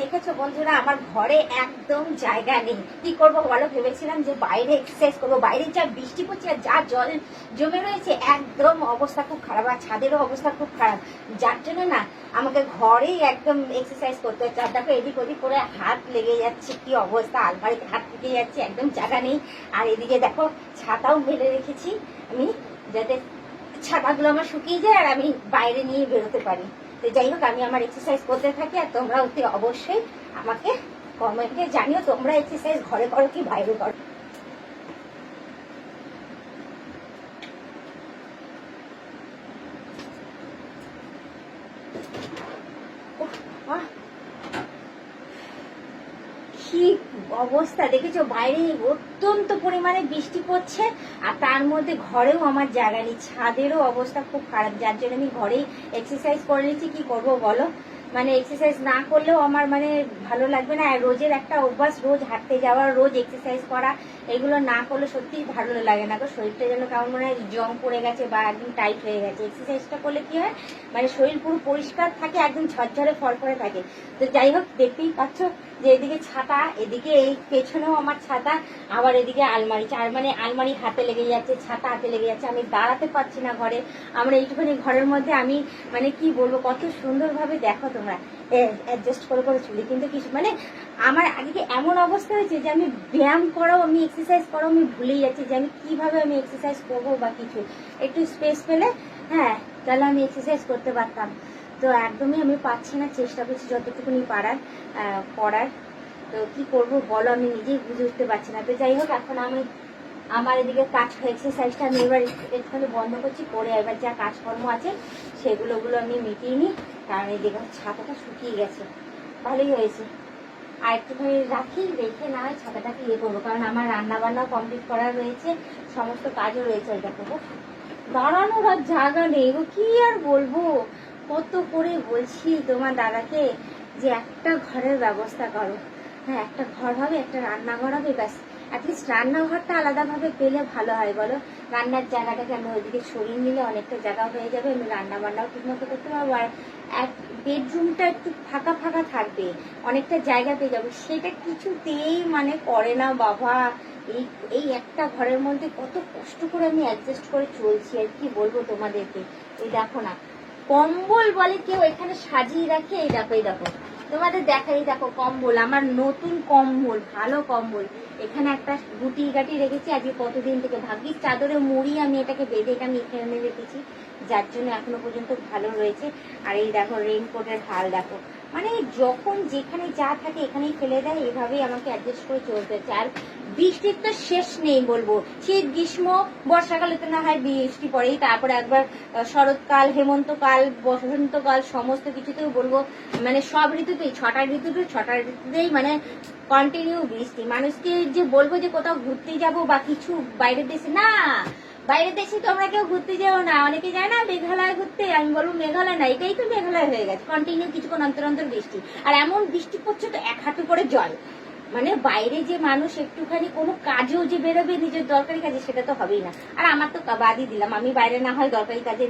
দেখেছ বন্ধুরা, আমার ঘরে একদম জায়গা নেই। কি করব বলো? ভেবেছিলাম যে বাইরে এক্সারসাইজ করব। বাইরে যা বৃষ্টি পড়ছে আর যা জল জমে রয়েছে, একদম অবস্থা খুব খারাপ আর ছাদেরও অবস্থা খুব খারাপ। যার জন্য না, আমাকে ঘরেই একদম এক্সারসাইজ করতে হচ্ছে। আর দেখো, এদিক ওদিক করে হাত লেগে যাচ্ছে, কি অবস্থা? আলমারিতে হাত লেগে যাচ্ছে, একদম জায়গা নেই। আর এদিকে দেখো, ছাতাও মেলে রেখেছি আমি, যাতে ছাতাগুলো আমার শুকিয়ে যায় আর আমি বাইরে নিয়ে বেরোতে পারি। তো যাই হোক আমি আমার এক্সারসাইজ করতে থাকি আর তোমরা অতি অবশ্যই আমাকে কমেন্টে জানিও, তোমরা এক্সারসাইজ ঘরে করো কি বাইরে করো। অবস্থা দেখেছ? বাইরে অত্যন্ত পরিমাণে বৃষ্টি পড়ছে, আর তার মধ্যে ঘরেও আমার জায়গা নেই। ছাদেরও অবস্থা খুব খারাপ, যার জন্য আমি ঘরেই এক্সারসাইজ করে নিচ্ছি। কি করব বলো? মানে এক্সারসাইজ না করলেও আমার মানে ভালো লাগবে না। আর রোজের একটা অভ্যাস, রোজ হাঁটতে যাওয়া, রোজ এক্সারসাইজ করা, এগুলো না করলে সত্যিই ভালো লাগে না গো। শরীরটা যেন কেমন মনে হয় জং পড়ে গেছে বা একদম টাইট হয়ে গেছে। এক্সারসাইজটা করলে কি হয়? মানে শরীর পুরো পরিষ্কার থাকে, একদম ঝরঝরে ফরফরে থাকে। তো যাই হোক, দেখতেই পাচ্ছ যে এদিকে ছাতা, এদিকে এই পেছনেও আমার ছাতা, আবার এদিকে আলমারি। চার মানে আলমারি হাতে লেগে যাচ্ছে, ছাতা হাতে লেগে যাচ্ছে। আমি দাঁড়াতে পারছি না ঘরে। আমরা এইটুখানি ঘরের মধ্যে আমি মানে কি বলব, কত সুন্দরভাবে দেখো তোমরা। অ্যাডজাস্ট করে করে চলি। কিন্তু কিছু মানে আমার আজকে এমন অবস্থা হয়েছে যে আমি ব্যায়াম করাও আমি এক্সারসাইজ করাও আমি ভুলেই যাচ্ছি যে আমি কীভাবে আমি এক্সারসাইজ করব বা কিছু। একটু স্পেস পেলে হ্যাঁ তাহলে আমি এক্সারসাইজ করতে পারতাম। তো একদমই আমি পাচ্ছি না, চেষ্টা করছি যতটুকুনি পারার করার। তো কি করব বলো, আমি নিজেই বুঝে উঠতে পারছি না। তো যাই হোক, এখন আমি আমার এদিকে কাজ এক্সারসাইজটা আমি এবার একটুখানি বন্ধ করছি করে এবার যা কাজকর্ম আছে, সেগুলোগুলো আমি মিটিয়ে নিই। কারণ এই দেখো, ছাতাটা শুকিয়ে গেছে। ভালোই হয়েছে। আর একটুখানি রাখি, রেখে না হয় ছাতাটাকে ইয়ে করব, কারণ আমার রান্না বান্নাও কমপ্লিট করা রয়েছে, সমস্ত কাজও রয়েছে দেখো। গো। দাঁড়ানোর আর জায়গা নেই গো কি আর বলব? কত করে বলছি তোমার দাদাকে যে একটা ঘরের ব্যবস্থা করো। হ্যাঁ একটা ঘর হবে, একটা রান্নাঘর হবে, ব্যাস। অ্যাটলিস্ট রান্নাঘরটা আলাদাভাবে পেলে ভালো হয়, বলো? রান্নার জায়গাটাকে আমি ওইদিকে সরিয়ে নিলে অনেকটা জায়গা হয়ে যাবে, আমি রান্না বান্নাও ঠিকমতো করতে পারব। আর এক বেডরুমটা একটু ফাঁকা ফাঁকা থাকবে, অনেকটা জায়গা পেয়ে যাব। সেটা কিছুতেই মানে করে না, বাবা। এই এই একটা ঘরের মধ্যে কত কষ্ট করে আমি অ্যাডজাস্ট করে চলছি, আর কি বলব তোমাদেরকে? এই দেখো না কম্বল বলে কেউ এখানে সাজিয়ে রাখে, এই দেখো এই দেখো। তোমাদের দেখাই দেখো কম্বল, আমার নতুন কম্বল, ভালো কম্বল। এখানে একটা গুটি গাটি রেখেছি, আজকে কতদিন থেকে ভাগ্যিস চাদরে মুড়ি আমি এটাকে বেঁধে এটা আমি এখানে রেখেছি যার জন্য এখনও পর্যন্ত ভালো রয়েছে। আর এই দেখো রেইনকোটের হাল, দেখো। মানে যখন যেখানে যা থাকে এখানেই ফেলে দেয়, এভাবেই আমাকে অ্যাডজাস্ট করে চলতে হচ্ছে। আর বৃষ্টির তো শেষ নেই বলব। শীত, গ্রীষ্ম, বর্ষাকালে তো না হয় বৃষ্টি পড়েই। তারপরে একবার শরৎকাল, হেমন্তকাল, বসন্তকাল, সমস্ত কিছুতেও বলব মানে সব ঋতুতেই, ছটা ঋতুতে ছটা ঋতুতেই মানে কন্টিনিউ বৃষ্টি। মানুষকে যে বলব যে কোথাও ঘুরতে যাব বা কিছু বাইরের দেশে, না! বাইরের দেশে তোমরা কেউ ঘুরতে যাও না, অনেকে যায় না মেঘালয় ঘুরতে, আমি বলব মেঘালয় না, এটাই তো মেঘালয় হয়ে গেছে কন্টিনিউ কিছুক্ষণ অন্তর অন্তর বৃষ্টি। আর এমন বৃষ্টি পড়ছে তো এক হাঁটু করে জল। মানে বাইরে যে মানুষ একটুখানি কোনো কাজেও যে বেরোবে, নিজের দরকারি কাজে, সেটা তো হবেই না। আর আমার তো বাদই দিলাম, আমি বাইরে না হয় দরকারি কাজে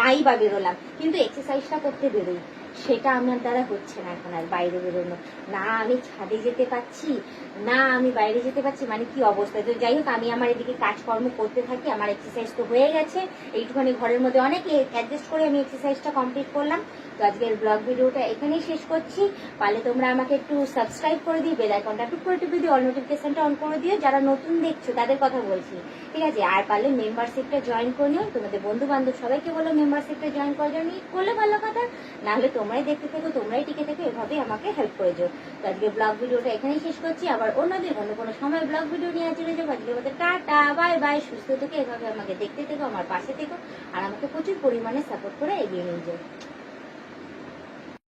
নাই বা বেরোলাম, কিন্তু এক্সারসাইজটা করতে বেরোই। সেটা আমার দ্বারা হচ্ছে না এখন আর বাইরে বেরোনো। না, আমি ছাদে যেতে পারছি, না, আমি বাইরে যেতে পারছি মানে কি অবস্থা? তো যাই হোক, আমি আমার এদিকে কাজকর্ম করতে থাকি, আমার এক্সারসাইজ তো হয়ে গেছে। এইটুখানি ঘরের মধ্যে অনেক অ্যাডজাস্ট করে আমি এক্সারসাইজটা কমপ্লিট করলাম। তো আজকের ব্লগ ভিডিওটা এখানেই শেষ করছি। পারলে তোমরা আমাকে একটু সাবস্ক্রাইব করে দিই বেল আইকনটা টুক করে টিপে অল নোটিফিকেশনটা অন করে দিও, যারা নতুন দেখছ তাদের কথা বলছি। ঠিক আছে? আর পারলে মেম্বারশিপটা জয়েন করে নিও। তোমাদের বন্ধু বান্ধব সবাইকে বলো মেম্বারশিপটা জয়েন করার জন্য করলে ভালো কথা। না হলে তোমরাই দেখতে থেকো, তোমরাই টিকে থেকো, এভাবেই আমাকে হেল্প করে যাও। তো আজকে ব্লগ ভিডিওটা এখানেই শেষ করছি। আবার অন্যদিন অন্য কোনো সময় ব্লগ ভিডিও নিয়ে চলে যাব। আজকে মধ্যে টাটা বাই বাই সুস্থ থেকে, এভাবে আমাকে দেখতে থেকো, আমার পাশে থেকো, আর আমাকে প্রচুর পরিমাণে সাপোর্ট করে এগিয়ে নিয়ে যাও।